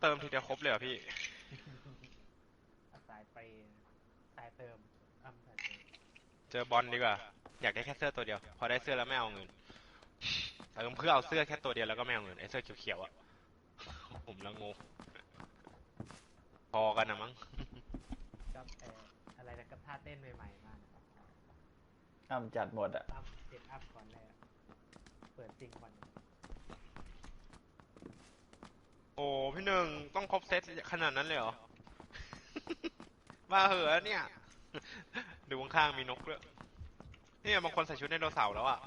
เติมทีเดียวครบเลยเหรอพี่ สายเปย์สายเติมอ้ำสายเติมเจอบอลดีกว่า อยากได้แค่เสื้อตัวเดียว พอได้เสื้อแล้วไม่เอาเงินเติมเพื่อเอาเสื้อแค่ตัวเดียวแล้วก็ไม่เอาเงินไอ้เสื้อเขียวๆอะ ผมละงงพอกันนะมั้งก็เอออะไรนะกับท่าเต้นใหม่ๆมานะครับอ้ำจัดหมดอะอัพเซตอัพก่อนเลยอะเปิดจริงก่อน โอ้พี่หนึ่งต้องครบเซตขนาดนั้นเลยเหรอ มาเหอะเนี่ย ดูข้างๆมีนกด้วยเนี่ยบางคนใส่ชุดไดโนเสาร์แล้วอะ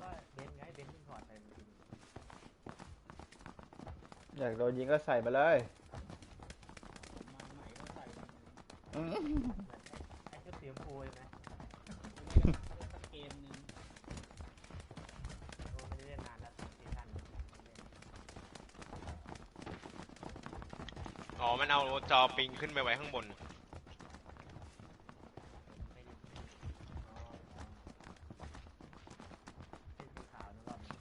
ก็เบนไงเบนที่ถอดไปเมื่อกี้อยากโดนยิงก็ใส่มาเลย ผมมาใหม่ก็ใส่มา อืม เหมือนไอ้ไอ้ชุดสีชมพูใช่ไหม สักเกมหนึ่ง โอ้ไม่ได้เล่นนานแล้วซีซั่นเล่น อ๋อ มันเอาจอปิงขึ้นไปไว้ข้างบนไม่ได้อ๋อเป็นสีขาวนึกว่ามัน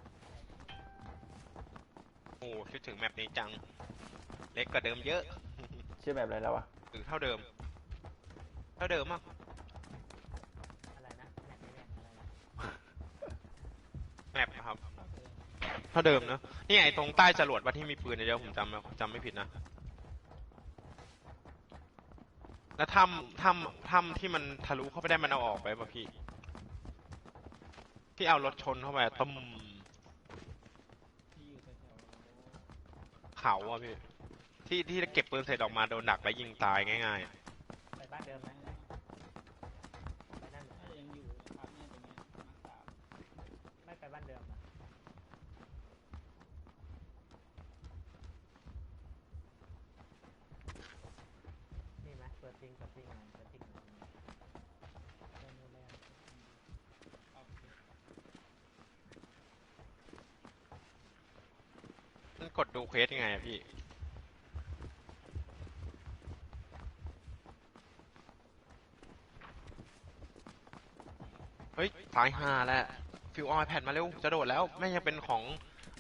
โอ้คิดถึงแมปนี้จัง เล็กกว่าเดิมเยอะ ชื่อแบบอะไรแล้ววะหรือเท่าเดิม เท่าเดิมมั้งอะไรนะแมทนี้แมทอะไรนะแมปครับ เท่าเดิมเนอะนี่ไอ้ตรงใต้จรวดว่าที่มีปืนเดียวผมจำไม่จำไม่ผิดนะ แล้วถ้ำถ้ำถ้ำที่มันทะลุเข้าไปได้มันเอาออกไปป่ะพี่ ที่เอารถชนเข้าไปตึมเขาอะพี่ ที่ที่เก็บปืนเสร็จออกมาโดนดักแล้วยิงตายง่ายไปบ้านเดิมไหมไปนั่น ๆ เหรอ น่าจะยังอยู่นะครับเนี่ยตรงเนี้ยมาร์คสาม ไม่ไปบ้านเดิมนะนี่ไหมเปิด จริงกับจริงอะไรเปิดจริงกับจริงโดนโดนแรงเอาโอเคๆมันกดดูเควสยังไงอะพี่ เฮ้ยตายห่าแล้ว ฟิวออยแพดมาเร็ว จะโดดแล้ว แม่งยังเป็นของ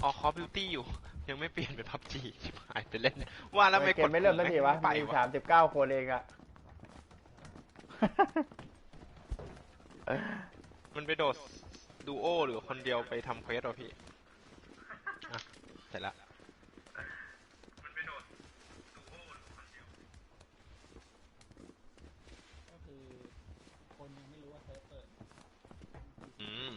ออคอบิวตี้อยู่ ยังไม่เปลี่ยนเป็นพับจีชิบหายไปเล่น ว่าแล้วไม่เกกดมไม่เริ่มสักทีวะไปมีวะสามสิบเก้าคนเองอะ มันไปโดดดูโอหรือคนเดียวไปทำเควสเหรอพี่อะเสร็จละก็คือคนยังไม่รู้ว่าเซิร์ฟเปิดอืม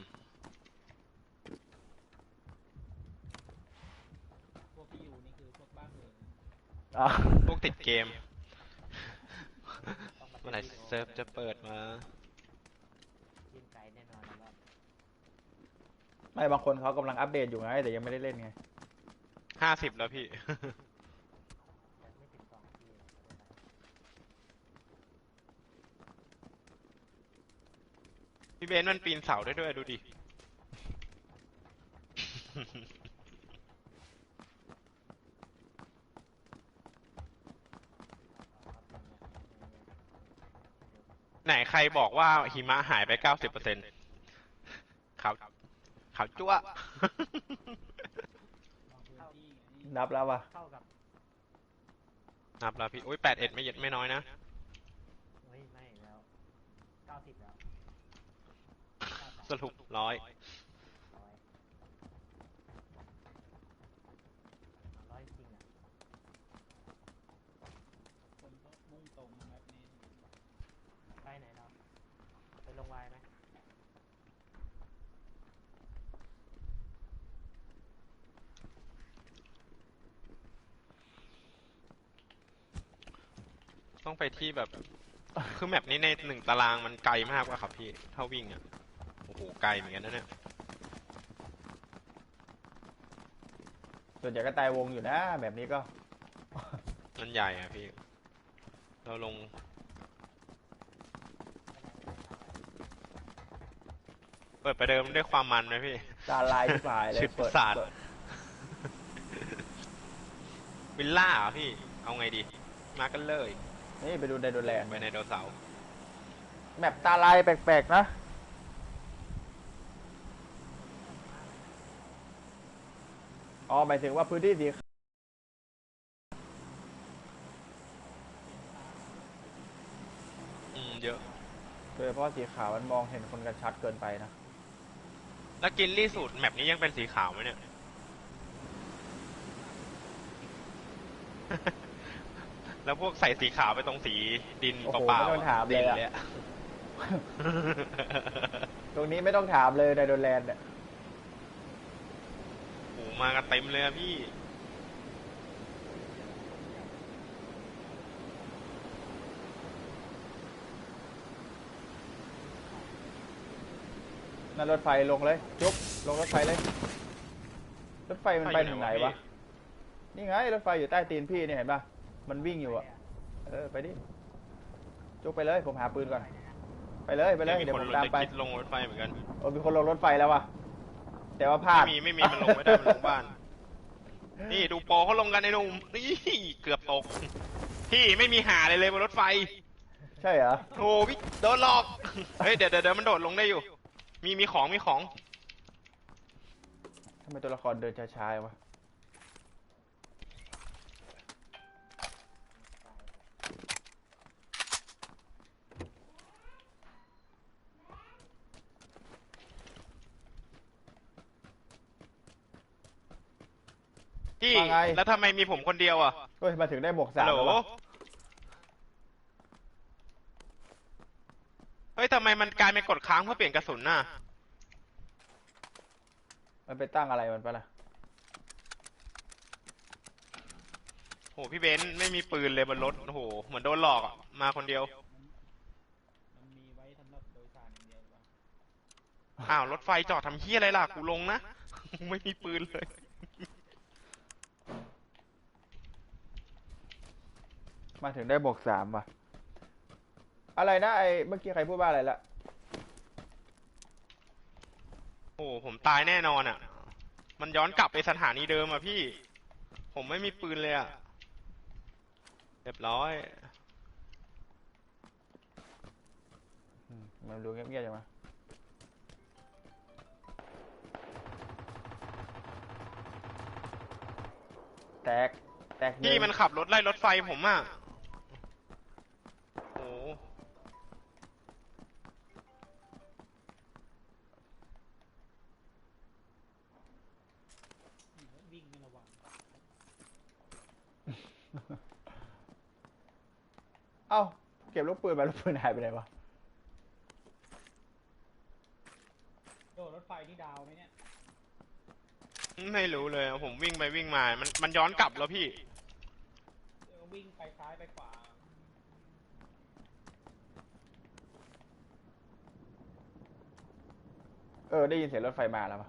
พวกที่อยู่นี่คือพวกบ้าเบิร์อ๋อพวกติดเกมต้อง มาเมื่อไหร่เซิร์ฟจะเปิดมายิงไกลแน่นอนแล้วไม่บางคนเขากำลังอัปเดตอยู่ไงแต่ยังไม่ได้เล่นไงห้าสิบแล้วพี่ยังไม่ถึงสองทีพี่เบนซ์มันปีนเสาได้ด้วยดูดิ ไหนใครบอกว่าหิมะหายไปเก้าสิบเปอร์เซ็นต์ขาวขาวจั๊วบางพื้นที่ไงนับแล้ววะเข้ากับนับแล้วพี่ อุ้ยแปดเอ็ดไม่เย็ดไม่น้อยนะ เฮ้ยไม่แล้วเก้าสิบแล้ว สรุปร้อย ร้อยร้อยจริงอะ คนก็มุ่งตรงมาแบบนี้ ไปไหนเราไปลงวายไหม ต้องไปที่แบบ คือแมปนี้ในหนึ่งตารางมันไกลมากว่ะครับพี่ ถ้าวิ่งอะ โอ้โห ไกลเหมือนกันนะเนี่ย ส่วนใหญ่ก็ตายวงอยู่นะ แบบนี้ก็ มันใหญ่อะพี่ เราลง เปิดประเดิมด้วยความมันไหมพี่ ตาลายที่ผายเลยชุดประเปิดสาท เปิดวิลล่าเหรอพี่ เอาไงดี มากันเลย นี่ไปดูไดโดแลนไปในเดาเสาแมปตาลายแปลกๆนะ อ๋อหมายถึงว่าพื้นที่สีอืมเยอะ โดยเฉพาะสีขาวมันมองเห็นคนกันชัดเกินไปนะ แล้วกินลี่สูตรแมปนี้ยังเป็นสีขาวไหมเนี่ย แล้วพวกใส่สีขาวไปตรงสีดินโอ้โหเปล่าไม่ต้องถามเลยดินอะเลยอะ ตรงนี้ไม่ต้องถามเลยในโดนแลนด์เนี่ยโอ้โหมากันเต็มเลยอะพี่ นั่นรถไฟลงเลย จุ๊บลงรถไฟเลย รถไฟมันไปถึงไหนวะ นี่ไงรถไฟอยู่ใต้ตีนพี่เนี่ยเห็นปะ มันวิ่งอยู่อะเออไปดิจุ๊บไปเลย ผมหาปืนก่อน ไปเลยไปเลยมีเดี๋ยวคผนมลงตามไปคิดลงรถไฟเหมือนกันโอ้มีคนลงรถไฟแล้ววะแต่ว่าพลาด ไม่มีไม่มีมันลงไม่ได้มันลงบ้าน นี่ดูโปรเขาลงกันไอ้หนุ่มนี่เกือบตก พี่ไม่มีหาเลยเลยบนรถไฟ ใช่เหรอโอ้พี่โดนหลอก เฮ้ยเดี๋ยวเดี๋ยวเดี๋ยวมันโดดลงได้อยู่ มีมีของมีของทำไมตัวละครเดินช้าๆวะ พี่ว่าไง แล้วทำไมมีผมคนเดียวอะเฮ้ยมาถึงได้หมวกสามฮัลโหลแล้ววะเฮ้ยทำไมมันกลายเป็นกดค้างเพื่อเปลี่ยนกระสุนน่ะมันไปตั้งอะไรมันปะล่ะโหพี่เบนซ์ไม่มีปืนเลยบนรถโอ้โหเหมือนโดนหลอกอะมาคนเดียวมันมีไว้สำหรับโดยสารอย่างเดียววะอ้าวรถไฟจอดทำเฮี้ยอะไรล่ะกูลงนะ ไม่มีปืนเลย มาถึงได้บวกสามว่ะ อะไรนะไอ้เมื่อกี้ใครพูดว่าอะไรละ โอ้โหผมตายแน่นอนอะ มันย้อนกลับไปสถานีเดิมอะพี่ ผมไม่มีปืนเลยอะเรียบร้อยอืมมันดูเงียบๆจังวะแตก แตกหพี่งมันขับรถไล่รถไฟผมอะ โอ้โห นี่ก็วิ่งไม่ระวัง เอ้า เก็บลูกปืนมาลูกปืนหายไปไหนวะโดดรถไฟนี่ดาวไหมเนี่ย ไม่รู้เลยอะผมวิ่งไปวิ่งมา มันมันย้อนกลับแล้วพี่ เออวิ่งไปซ้ายไปขวา เออได้ยินเสียงรถไฟมาแล้ววะ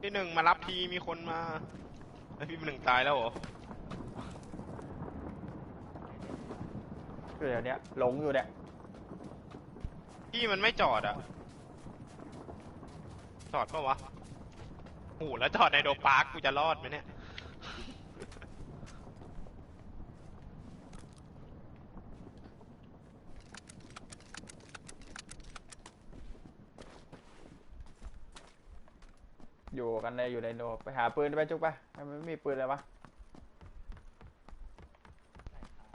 พี่หนึ่งมารับทีมีคนมาเฮ้ยพี่หนึ่งตายแล้วเหรอ คือเดี๋ยวเนี้ยหลงอยู่เนี่ยพี่มันไม่จอดอะ จอดปะวะโอ้โหแล้วจอดในโดปาร์คกูจะรอดไหมเนี่ย อยู่กันในอยู่ในโนไปหาปืนไปจุกปะทำไมไม่มีปืนเลยวะ ใช่ครับ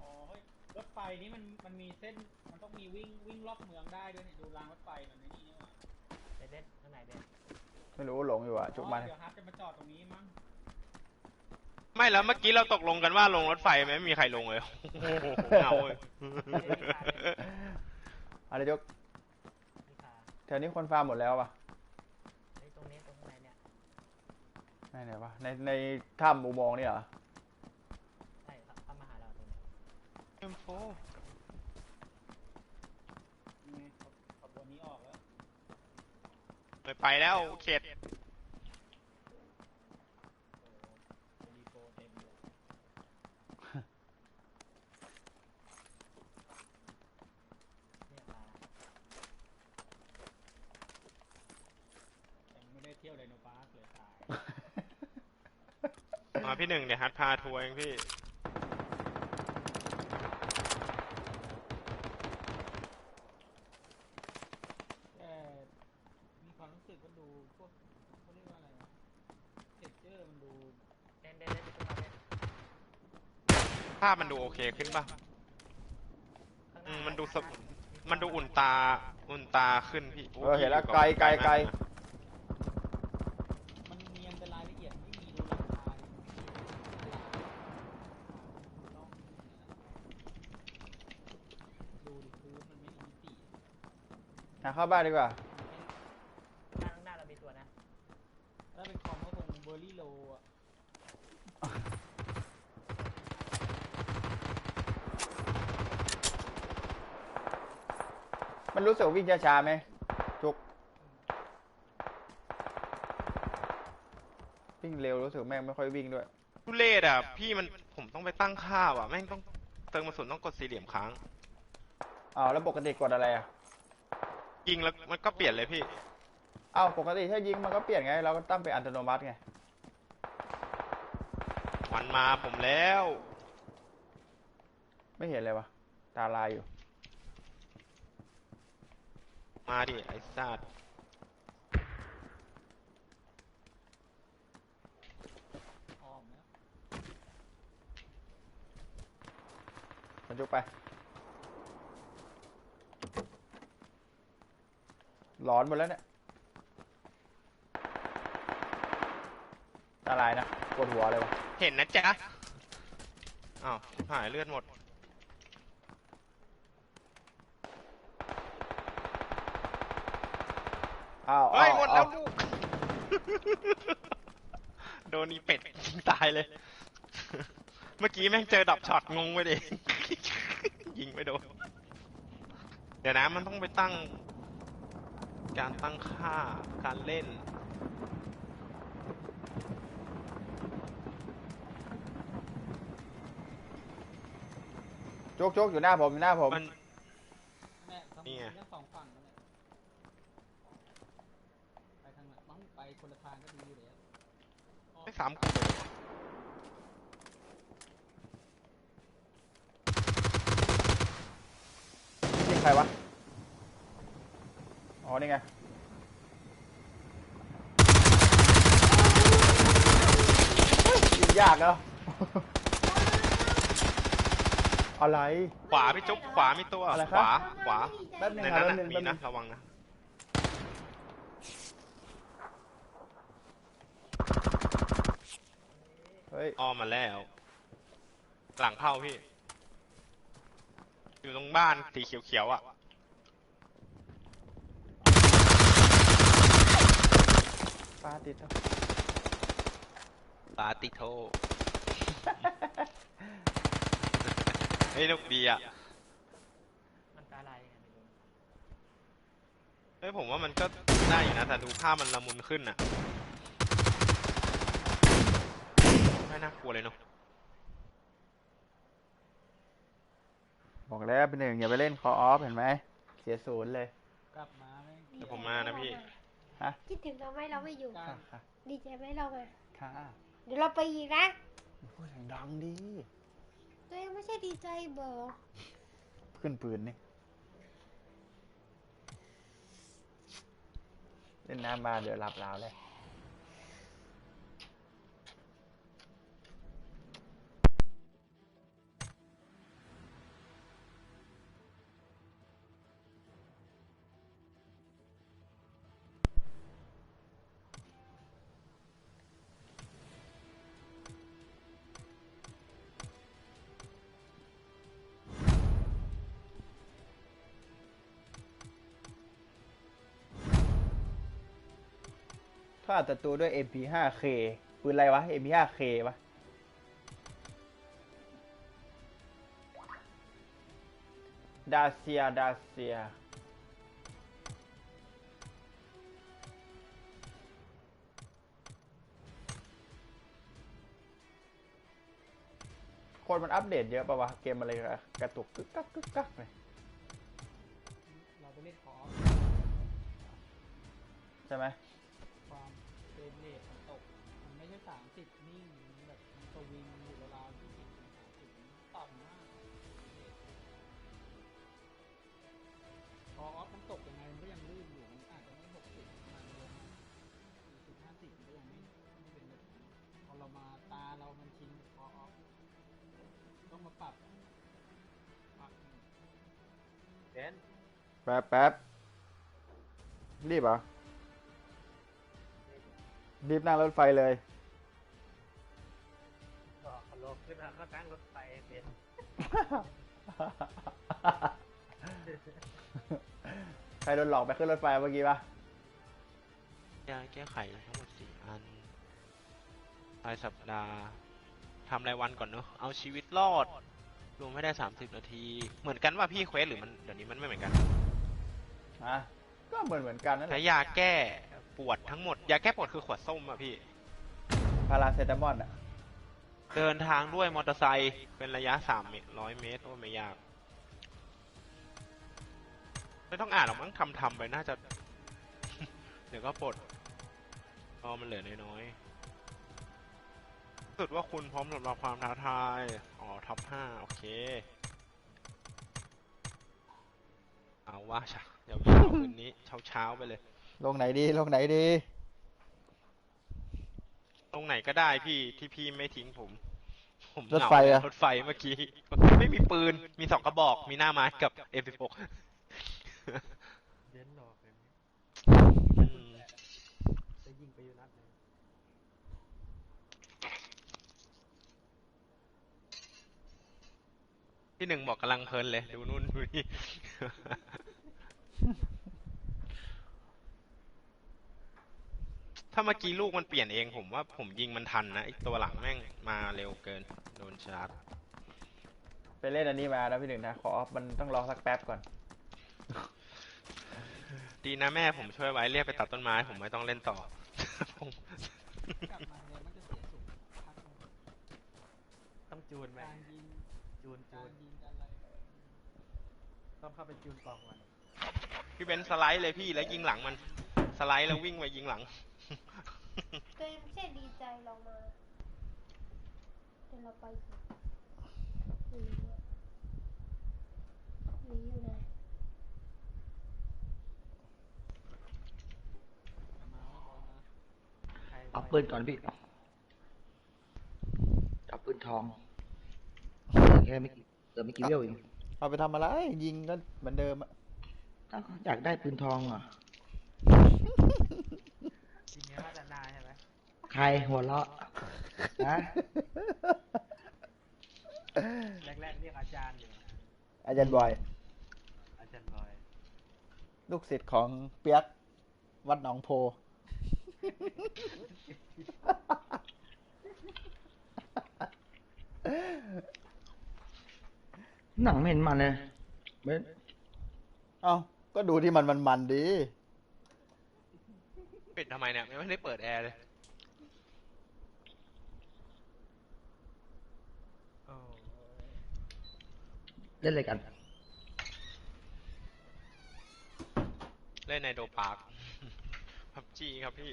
อ๋อเฮ้ยรถไฟ นี้มันมันมีเส้นมันต้องมีวิ่งวิ่งรอบเมืองได้ด้วยเนี่ยดูรางรถไฟมันในนี่นี่หว่าเด็ดเด็ดข้างไหนเด็ดไม่รู้หลงอยู่อะจุกมาอ๋อเดี๋ยวฮาร์ดจะมาจอดตรงนี้มั้งไม่แล้วเมื่อกี้เราตกลงกันว่าลงรถไฟไหมไม่มีใครลงเลยโอ้โหเหงาเลยอะไรจุกนี่ขาแถวนี้คนฟาร์มหมดแล้วปะไอ้ยตรงนี้ตรงข้างในเนี่ยไหนไหนวะในในถ้ำอุโมงค์นี่เหรอ ใช่ครับเข้ามาหาเราตรงนี้ เอ็มโฟนี่ไงขบขบวนนี้ออกแล้วไม่ไปแล้วเข็ดโอ้โหรีโปรเต็มเลยเนี่ยขายังไม่ได้เที่ยวไดโนพาร์คเลยตาย มาพี่หนึ่งเดี๋ยวฮัทพาทัวร์เองพี่ แต่มีความรู้สึกว่าดูพวกเขาเรียกว่าอะไรวะเท็กเจอร์มันดู เด็ดเด็ดเด็ดตรงนั้นเด็ด ภาพมันดูโอเคขึ้นป่ะอืมมันดูสบมันดูอุ่นตา อุ่นตาขึ้นพี่โเออเห็นแล้วพี่ไกลไกลไกลมากนะมันเนียนเป็นรายละเอียดไม่มีดูราคาดิดูดิพื้นมันไม่อินตีหาเข้าบ้านดีกว่าข้างหน้าเรามีตัวนะ ถ้าเป็นคอมก็คงเบอร์รี่โลอะ มันรู้สึกวิ่งช้าๆไหมจุก วิ่งเร็วรู้สึกแม่งไม่ค่อยวิ่งด้วย ทุเรศอะ พี่มันผมต้องไปตั้งค่าว่ะแม่งต้องเติมกระสุนต้องกดสี่เหลี่ยมค้างอ้าวแล้วปกติกดอะไรอะ ยิงแล้วมันก็เปลี่ยนเลยพี่อ้าวปกติถ้ายิงมันก็เปลี่ยนไง เราก็ตั้งเป็นอัตโนมัติไง มันมาผมแล้ว ไม่เห็นเลยวะตาลายอยู่ มาดิ ไอ้สัตว์อ้อมแล้วมันจุกไป หลอนหมดแล้วเนี่ยตาลายนะปวดหัวเลยวะเห็นนะจ๊ะ อ้าวชิบหายเลือดหมด อ้าวเฮ้ยอ้าวหมดแล้วอ้าลูก โดนอีเป็ดยิงตายเลย เมื่อกี้แม่งเจอดับช็อตงงไปดิยิงไม่โดน เดี๋ยวนะมันต้องไปตั้ง การตั้งค่าการเล่นจุกจุกอยู่หน้าผมอยู่หน้าผม มัน แม่ทำ นี่ไง ทั้งสองฝั่งนั่นแหละไปทางไหนบ้าง ไปคนละทางก็ดีอยู่แล้วอ้อมไม่ซ้ำกูเลยนี่ใครวะ อ๋อ นี่ไง ยิงยากเนาะ อะไร ขวาพี่จุ๊บขวามีตัวอะไรขครับวาขวาแป๊บนึงในครันั้บนแป๊บนะนึงมีแป๊บนึนะงระวังนะ เฮ้ย อ้อมมาแล้ว หลังเข้าพี่ อยู่ตรงบ้านสีเขียวๆอะปาติดปาติโทเฮ้ยลูกดีอะ มันตาลายยังไงไม่รู้เฮ้ยผมว่ามันก็ได้อยู่นะ แต่ดูภาพมันละมุนขึ้นอะ ไม่ น่ากลัวเลยเนาะบอกแล้วเป็นหนึ่งอย่าไปเล่นคอออฟเห็นไหมเสียศูนย์เลย กลับมาแม่งเดี๋ยวผมมานะพี่ ฮะ คิดถึงเราไหมเราไม่อยู่การค่ะดีใจไหมเรามาค่ะเดี๋ยวเราไปอีกนะพูดเสียงดังดี ตัวเองไม่ใช่ดีใจเบอร์ขึ้นปืนนี่เล่นน้ำมาเดี๋ยวหลับลาวเลย ถ้าตัดตัวด้วย MP5K ปืนอะไรวะ MP5K วะดาเซีย ดาเซีย คนมันอัปเดตเยอะปะวะ เกมอะไรกระตุกกึกกักกึกกักเลยเราไปเล่นคอร์สใช่ไหมความ สามสิบนิ่งแบบสวิงอยู่ราวๆที่สิบสามสิบต่ำมากพอออฟมันตกยังไงมันก็ยังลื่นอยู่มันอาจจะไม่หกสิบมันเลยสี่สิบห้าสิบมันก็ยังไม่ไม่เป็นแบบพอเรามาตาเรามันชินพอออฟต้องมาปรับปรับเบนแป๊บแป๊บรีบเหรอรีบนั่งรถไฟเลย เขาลงขึ้นมาก็นั่งรถไฟเบนใครโดนหลอกไปขึ้นรถไฟเมื่อกี้ปะยาแก้ไขทั้งหมดสี่อันรายสัปดาห์ทำรายวันก่อนเนอะเอาชีวิตรอด รวมให้ได้สามสิบนาที เหมือนกันว่าพี่เควสหรือมันเดี๋ยวนี้มันไม่เหมือนกันอะก็เหมือนเหมือนกันนั่นแหใช้ละยาแก้ปวดทั้งหมด ยาแก้ปวดคือขวดส้มอะพี่ พาราเซตามอลอะ เดินทางด้วยมอเตอร์ไซค์เป็นระยะสามร้อยเมตรโอ้ไม่ยาก ไม่ต้องอ่านหรอกมั้งทำทำไปน่าจะ เดี๋ยวก็ปลดพอมันเหลือน้อยๆสุดว่าคุณพร้อมสำหรับความท้าทาย อ๋อท็อปห้าโอเค เอาว่าชะยวคืนนี้เช้าๆไปเลย ลงไหนดี ลงไหนดี ตรงไหนก็ได้พี่ที่พี่ไม่ทิ้งผม ผมรถเหงาไฟเลยอะ รถไฟเมื่อกี้ ไม่มีปืน มีสองกระบอก มีหน้าไม้กับ F16 เบนหลอกเลยอืมจะยิงไปอยู่นัดหนึงที่หนึ่งบอกกำลังเพลินเลย ดูนู่นดูนี่ ถ้าเมื่อกี้ลูกมันเปลี่ยนเองผมว่าผมยิงมันทันนะไอตัวหลังแม่งมาเร็วเกิน โดนชาร์จ ไปเล่นอันนี้มานะพี่หนึ่งนะขอมันต้องรอสักแป๊บก่อน ดีนะแม่ผมช่วยไว้เรียกไปตัดต้นไม้ ผมไม่ต้องเล่นต่อผมกลับมาเนี่ยมันจะเสียสูงพักหนึ่งต้องจูนไหมการยิงจูนจูการนยิงอะไรต้องเข้าไปจูนกล่องก่อนพี่เบนซ์สไลด์เลยพี่แล้วยิงหลังมัน สไลด์แล้ววิ่งไปยิงหลังตัว เองไม่ใช่ดีใจลองมาเดี๋ยวเราไปสิหนีอะหนีอยู่ไหนมาเอามาใครเอาปืนก่อนพี่เอาปืนทองแค่ไม่กี่เออไม่กี่เวลเองเอาไปทำอะไร ยิงก็เหมือนเดิมอะอ้าวอยากได้ปืนทองอะ จริงๆว่าจะนายใช่ไหม ใครหัวเราะนะแรกๆเรียกอาจารย์อยู่นะอาจารย์บอย อาจารย์บอย ลูกศิษย์ของเปียกวัดหนองโพ หนังไม่เห็นมันเลยเบ้นเอ้าก็ดูที่มันมันมันๆดี ปิดทำไมเนี่ยไม่ได้เปิดแอร์เลย โอ้ เล่นอะไรกัน เล่นในโดปาร์ค พับจีครับพี่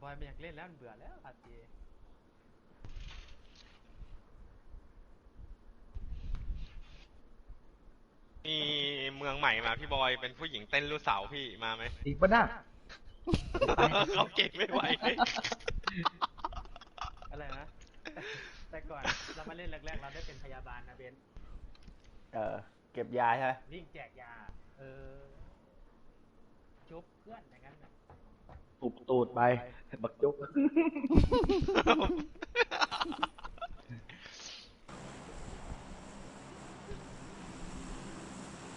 บอยไม่อยากเล่นแล้วมันเบื่อแล้วพับจีมีเมืองใหม่มาพี่บอยเป็นผู้หญิงเต้นลูกเสาวพี่มาไหมอีกปะน่ะเขาเก่งไม่ไหวอะไรนะ แต่ก่อนเรามาเล่นแรกๆเราได้เป็นพยาบาลนะเบนเออ เก็บยาใช่ไหมวิ่งแจกยา เออจุ๊บเพื่อนอย่างนั้นน่ะปุกตูดไป บักจุก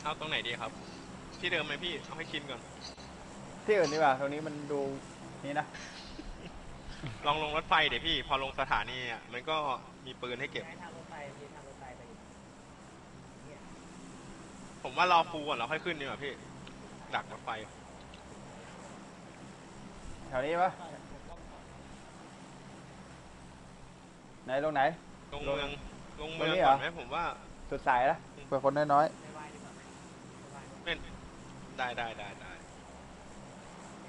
เอาตรงไหนดีครับ ที่เดิมไหมพี่ เอาให้ชินก่อน ที่อื่นดีกว่าตรงนี้มันดูนี่นะ ลองลงรถไฟเดี๋ยวพี่ พอลงสถานีอะมันก็มีปืนให้เก็บย้ายทางรถไฟมีทางรถไฟไปอีกเนี่ยผมว่ารอฟูก่อนแล้วค่อยขึ้นดีกว่าพี่ ดักรถไฟ แถวนี้ปะไหนลงไหน ลงเมือง ลงเมืองตรงนี้ก่อนเหรอไหมผมว่าสุดสายละเพื่อคนน้อยไม่ไหวดีกว่าไหมไม่ไหวไม่ได้ได้ได้ได้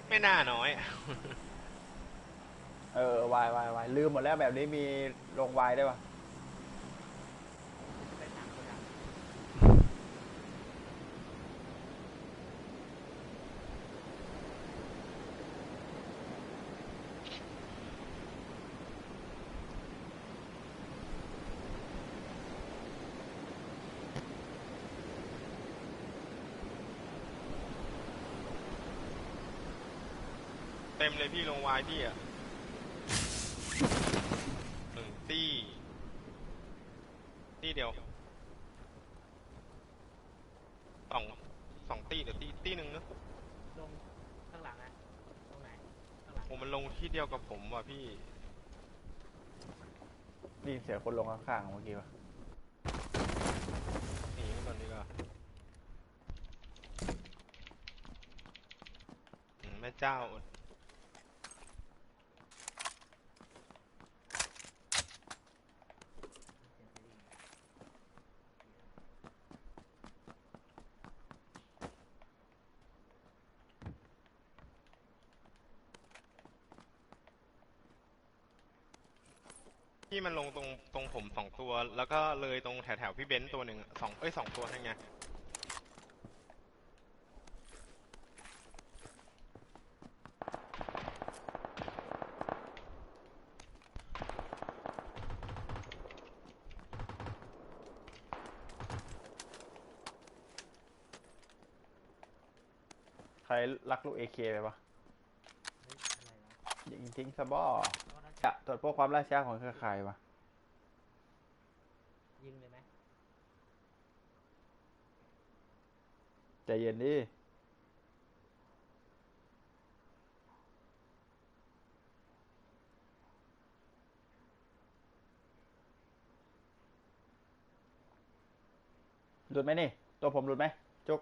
ไม่น่าน้อยๆ เออวายวายวายลืมหมดแล้วแบบนี้มีลงวายได้ปะเต็มเลยพี่ลงวายพี่อะ ที่เดียวกับผมว่ะพี่ ได้ยินเสียงคนลงข้างๆเมื่อกี้ปะหนีไปก่อนดีกว่าอืมแม่เจ้า ที่มันลงตรงตรงผมสองตัว แล้วก็เลยตรงแถวแถวๆพี่เบนซ์ตัวหนึ่งอะสองเอ้ยสองตัวนั่นไงใครลักลูกเอเคไปปะเฮ้ยอะไรวะยิงทิ้งซะบ่โทษนะ จะตรวจพวกความล่าช้าของเครือข่ายวะยิงเลยไหมใจเย็นดิหลุดไหมนี่ ตัวผมหลุดไหมจุก